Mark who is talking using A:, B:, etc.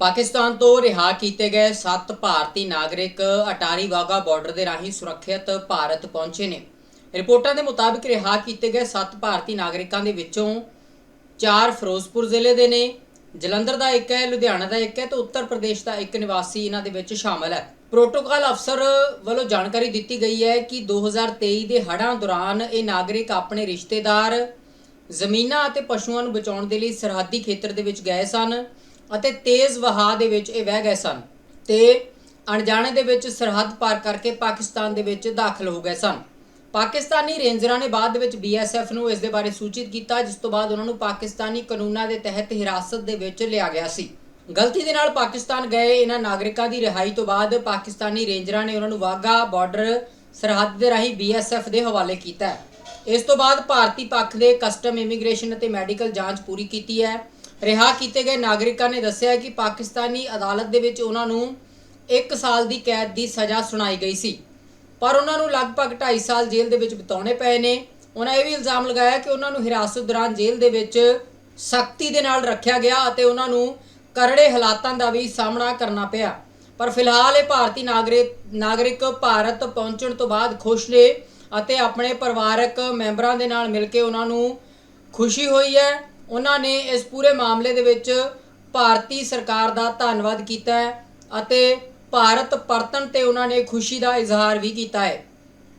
A: ਪਾਕਿਸਤਾਨ ਤੋਂ ਰਿਹਾ ਕੀਤੇ ਗਏ 7 ਭਾਰਤੀ ਨਾਗਰਿਕ ਅਟਾਰੀ ਵਾਗਾ ਬਾਰਡਰ ਦੇ ਰਾਹੀਂ ਸੁਰੱਖਿਅਤ ਭਾਰਤ ਪਹੁੰਚੇ ਨੇ। ਰਿਪੋਰਟਾਂ ਦੇ ਮੁਤਾਬਕ ਰਿਹਾ ਕੀਤੇ ਗਏ 7 ਭਾਰਤੀ ਨਾਗਰਿਕਾਂ ਦੇ ਵਿੱਚੋਂ 4 ਫਿਰੋਜ਼ਪੁਰ ਜ਼ਿਲ੍ਹੇ ਦੇ ਨੇ। ਜਲੰਧਰ ਦਾ ਇੱਕ ਹੈ, ਲੁਧਿਆਣਾ ਦਾ ਇੱਕ ਹੈ ਤੇ ਉੱਤਰ ਪ੍ਰਦੇਸ਼ ਦਾ ਇੱਕ ਨਿਵਾਸੀ ਇਹਨਾਂ ਦੇ ਵਿੱਚ ਸ਼ਾਮਲ ਹੈ। ਪ੍ਰੋਟੋਕਾਲ ਅਫਸਰ ਵੱਲੋਂ ਜਾਣਕਾਰੀ ਦਿੱਤੀ ਗਈ ਹੈ ਕਿ 2023 ਦੇ ਹੜ੍ਹਾਂ ਦੌਰਾਨ ਇਹ ਨਾਗਰਿਕ ਆਪਣੇ ਰਿਸ਼ਤੇਦਾਰ ਜ਼ਮੀਨਾਂ ਅਤੇ ਪਸ਼ੂਆਂ ਨੂੰ ਬਚਾਉਣ ਦੇ ਲਈ ਸਰਹੱਦੀ ਖੇਤਰ ਦੇ ਵਿੱਚ ਗਏ ਸਨ। ਅਤੇ ਤੇਜ਼ ਵਹਾਅ ਦੇ ਵਿੱਚ ਇਹ ਵਹਿ ਗਏ ਸਨ ਤੇ ਅਣਜਾਣੇ ਦੇ ਵਿੱਚ ਸਰਹੱਦ ਪਾਰ ਕਰਕੇ ਪਾਕਿਸਤਾਨ ਦੇ ਵਿੱਚ ਦਾਖਲ ਹੋ ਗਏ ਸਨ। ਪਾਕਿਸਤਾਨੀ ਰੇਂਜਰਾਂ ਨੇ ਬਾਅਦ ਦੇ ਵਿੱਚ ਬੀਐਸਐਫ ਨੂੰ ਇਸ ਦੇ ਬਾਰੇ ਸੂਚਿਤ ਕੀਤਾ, ਜਿਸ ਤੋਂ ਬਾਅਦ ਉਹਨਾਂ ਨੂੰ ਪਾਕਿਸਤਾਨੀ ਕਾਨੂੰਨਾਂ ਦੇ ਤਹਿਤ ਹਿਰਾਸਤ ਦੇ ਵਿੱਚ ਲਿਆ ਗਿਆ ਸੀ। ਗਲਤੀ ਦੇ ਨਾਲ ਪਾਕਿਸਤਾਨ ਗਏ, ਇਹਨਾਂ ਨਾਗਰਿਕਾਂ ਦੀ ਰਿਹਾਈ ਤੋਂ ਬਾਅਦ ਪਾਕਿਸਤਾਨੀ ਰੇਂਜਰਾਂ ਨੇ ਉਹਨਾਂ ਨੂੰ ਵਾਗਾ ਬਾਰਡਰ ਸਰਹੱਦ ਦੇ ਰਾਹੀਂ ਬੀਐਸਐਫ ਦੇ ਹਵਾਲੇ ਕੀਤਾ। ਇਸ ਤੋਂ ਬਾਅਦ ਭਾਰਤੀ ਪੱਖ ਦੇ ਕਸਟਮ ਇਮੀਗ੍ਰੇਸ਼ਨ ਅਤੇ ਮੈਡੀਕਲ ਜਾਂਚ ਪੂਰੀ ਕੀਤੀ ਹੈ। ਰਿਹਾ ਕੀਤੇ ਗਏ ਨਾਗਰਿਕਾਂ ਨੇ ਦੱਸਿਆ ਕਿ ਪਾਕਿਸਤਾਨੀ ਅਦਾਲਤ ਦੇ ਵਿੱਚ ਉਹਨਾਂ ਨੂੰ 1 ਸਾਲ ਦੀ ਕੈਦ ਦੀ ਸਜ਼ਾ ਸੁਣਾਈ ਗਈ ਸੀ। ਪਰ ਉਹਨਾਂ ਨੂੰ ਲਗਭਗ 2.5 ਸਾਲ ਜੇਲ੍ਹ ਦੇ ਵਿੱਚ ਬਿਤਾਉਣੇ ਪਏ ਨੇ। ਉਹਨਾਂ ਇਹ ਵੀ ਇਲਜ਼ਾਮ ਲਗਾਇਆ ਕਿ ਉਹਨਾਂ ਨੂੰ ਹਿਰਾਸਤ ਦੌਰਾਨ ਜੇਲ੍ਹ ਦੇ ਵਿੱਚ ਸਖਤੀ ਦੇ ਨਾਲ ਰੱਖਿਆ ਗਿਆ ਅਤੇ ਉਹਨਾਂ ਨੂੰ ਕਰੜੇ ਹਾਲਾਤਾਂ ਦਾ ਵੀ ਸਾਹਮਣਾ ਕਰਨਾ ਪਿਆ। ਪਰ ਫਿਲਹਾਲ ਇਹ ਭਾਰਤੀ ਨਾਗਰਿਕ ਨਾਗਰਿਕ ਭਾਰਤ ਪਹੁੰਚਣ ਤੋਂ ਬਾਅਦ ਖੁਸ਼ ਨੇ ਅਤੇ ਆਪਣੇ ਪਰਿਵਾਰਕ ਮੈਂਬਰਾਂ ਦੇ ਨਾਲ ਮਿਲ ਕੇ ਉਹਨਾਂ ਨੂੰ ਖੁਸ਼ੀ ਹੋਈ ਹੈ। ਉਹਨਾਂ ਨੇ ਇਸ ਪੂਰੇ ਮਾਮਲੇ ਦੇ ਵਿੱਚ ਭਾਰਤੀ ਸਰਕਾਰ ਦਾ ਧੰਨਵਾਦ ਕੀਤਾ ਹੈ ਅਤੇ ਭਾਰਤ ਪਰਤਣ ਤੇ ਉਹਨਾਂ ਨੇ ਖੁਸ਼ੀ ਦਾ ਇਜ਼ਹਾਰ ਵੀ ਕੀਤਾ ਹੈ।